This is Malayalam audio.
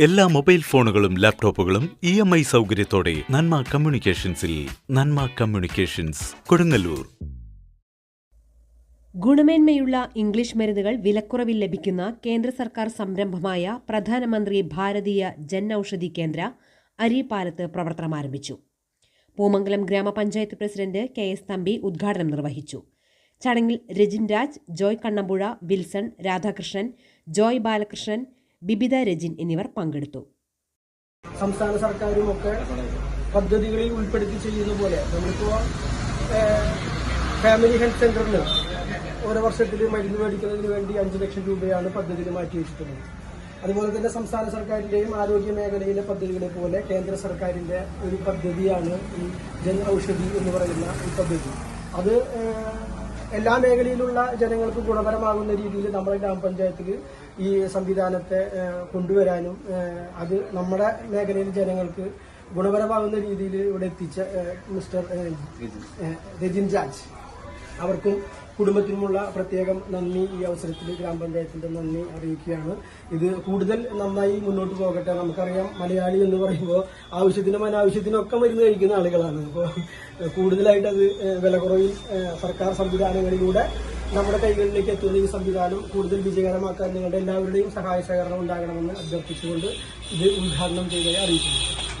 എല്ലാ മൊബൈൽ ഫോണുകളും ലാപ്ടോപ്പുകളും ഇ എം ഐ സൗകര്യത്തോടെ നന്മ കമ്മ്യൂണിക്കേഷൻസിൽ നന്മ കമ്മ്യൂണിക്കേഷൻസ് കൊടുങ്ങല്ലൂർ. ഗുണമേന്മയുള്ള ഇംഗ്ലീഷ് മരുന്നുകൾ വിലക്കുറവിൽ ലഭിക്കുന്ന കേന്ദ്ര സർക്കാർ സംരംഭമായ പ്രധാനമന്ത്രി ഭാരതീയ ജൻ ഔഷധി കേന്ദ്ര അരിപ്പാലത്ത് പ്രവർത്തനം ആരംഭിച്ചു. പൂമംഗലം ഗ്രാമപഞ്ചായത്ത് പ്രസിഡന്റ് കെ എസ് തമ്പി ഉദ്ഘാടനം നിർവഹിച്ചു. ചടങ്ങിൽ രജിൻ രാജ് ജോയ് കണ്ണമ്പുഴ വിൽസൺ രാധാകൃഷ്ണൻ ജോയ് ബാലകൃഷ്ണൻ ബിബിത രജിൻ എന്നിവർ പങ്കെടുത്തു. സംസ്ഥാന സർക്കാരും ഒക്കെ പദ്ധതികളിൽ ഉൾപ്പെടുത്തി ചെയ്യുന്ന പോലെ നമ്മളിപ്പോ ഫാമിലി ഹെൽത്ത് സെന്ററിന് ഓരോ വർഷത്തിൽ മരുന്ന് മേടിക്കുന്നതിന് വേണ്ടി അഞ്ച് ലക്ഷം രൂപയാണ് പദ്ധതിയിൽ മാറ്റി വെച്ചിട്ടുള്ളത്. അതുപോലെ തന്നെ സംസ്ഥാന സർക്കാരിന്റെയും ആരോഗ്യ മേഖലയിലെ പദ്ധതികളെ പോലെ കേന്ദ്ര സർക്കാരിന്റെ ഒരു പദ്ധതിയാണ് ഈ ജൻ ഔഷധി എന്ന് പറയുന്ന ഈ പദ്ധതി. അത് എല്ലാ മേഖലയിലുള്ള ജനങ്ങൾക്ക് ഗുണപരമാകുന്ന രീതിയിൽ നമ്മുടെ ഗ്രാമപഞ്ചായത്തിൽ ഈ സംവിധാനത്തെ കൊണ്ടുവരാനും അത് നമ്മുടെ മേഖലയിൽ ജനങ്ങൾക്ക് ഗുണപരമാകുന്ന രീതിയിൽ ഇവിടെ എത്തിച്ച മിസ്റ്റർ രജിൻ ജാജ്. അവർക്കും കുടുംബത്തിനുമുള്ള പ്രത്യേകം നന്ദി ഈ അവസരത്തിൽ ഗ്രാമപഞ്ചായത്തിന്റെ നന്ദി അറിയിക്കുകയാണ്. ഇത് കൂടുതൽ നന്നായി മുന്നോട്ട് പോകട്ടെ. നമുക്കറിയാം മലയാളി എന്ന് പറയുമ്പോൾ ആവശ്യത്തിനും അനാവശ്യത്തിനും ഒക്കെ മരുന്ന് കഴിക്കുന്ന ആളുകളാണ്. അപ്പോൾ കൂടുതലായിട്ട് അത് വിലക്കുറവിൽ സർക്കാർ സംവിധാനങ്ങളിലൂടെ നമ്മുടെ കൈകളിലേക്ക് എത്തുന്ന ഈ സംവിധാനം കൂടുതൽ വിജയകരമാക്കാൻ നിങ്ങളുടെ എല്ലാവരുടെയും സഹായ സഹകരണം ഉണ്ടാകണമെന്ന് അഭ്യർത്ഥിച്ചുകൊണ്ട് ഇത് ഉദ്ഘാടനം ചെയ്തതായി അറിയിക്കുന്നു.